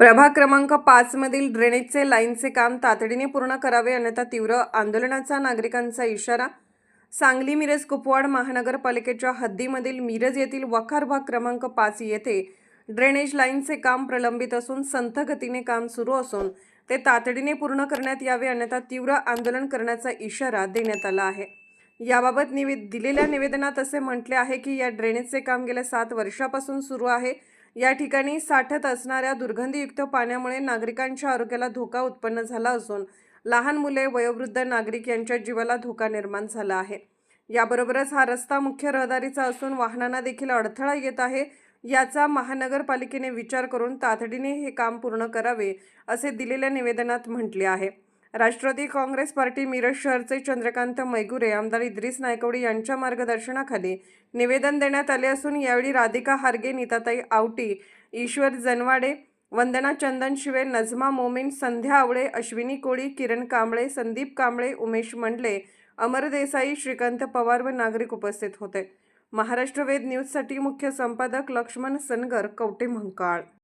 प्रभाग क्रमांक पाच मधील ड्रेनेजचे लाईनचे काम तातडीने पूर्ण करावे अन्यथा तीव्र आंदोलनाचा नागरिकांचा इशारा. सांगली मिरज कुपवाड महानगरपालिकेच्या हद्दीमधील मिरज येथील वखार भाग क्रमांक पाच येथे ड्रेनेज लाईनचे काम प्रलंबित असून संथ गतीने काम सुरू असून ते तातडीने पूर्ण करण्यात यावे अन्यथा तीव्र आंदोलन करण्याचा इशारा देण्यात आला आहे. याबाबत निवेद दिलेल्या निवेदनात असे म्हटले आहे की या ड्रेनेजचे काम गेल्या सात वर्षापासून सुरू आहे. या ठिकाणी साठत असणाऱ्या दुर्गंधीयुक्त पाण्यामुळे नागरिकांच्या आरोग्याला धोका उत्पन्न झाला असून लहान मुले वयोवृद्ध नागरिक यांच्या जीवाला धोका निर्माण झाला आहे. याबरोबरच हा रस्ता मुख्य रहदारीचा असून वाहनांना देखील अडथळा येत आहे. याचा महानगरपालिकेने विचार करून तातडीने हे काम पूर्ण करावे असे दिलेल्या निवेदनात म्हटले आहे. राष्ट्रवादी काँग्रेस पार्टी मिरज शहरचे चंद्रकांत मैगुरे आमदार इद्रिस नायकवडी यांच्या मार्गदर्शनाखाली निवेदन देण्यात आले असून यावेळी राधिका हार्गे नीताताई आवटी ईश्वर जनवाडे वंदना चंदन शिवे नजमा मोमीन संध्या आवळे अश्विनी कोळी किरण कांबळे संदीप कांबळे उमेश मंडले अमर देसाई श्रीकांत पवार व नागरिक उपस्थित होते. महाराष्ट्र वेद न्यूजसाठी मुख्य संपादक लक्ष्मण सनगर कवटे म्हंकाळ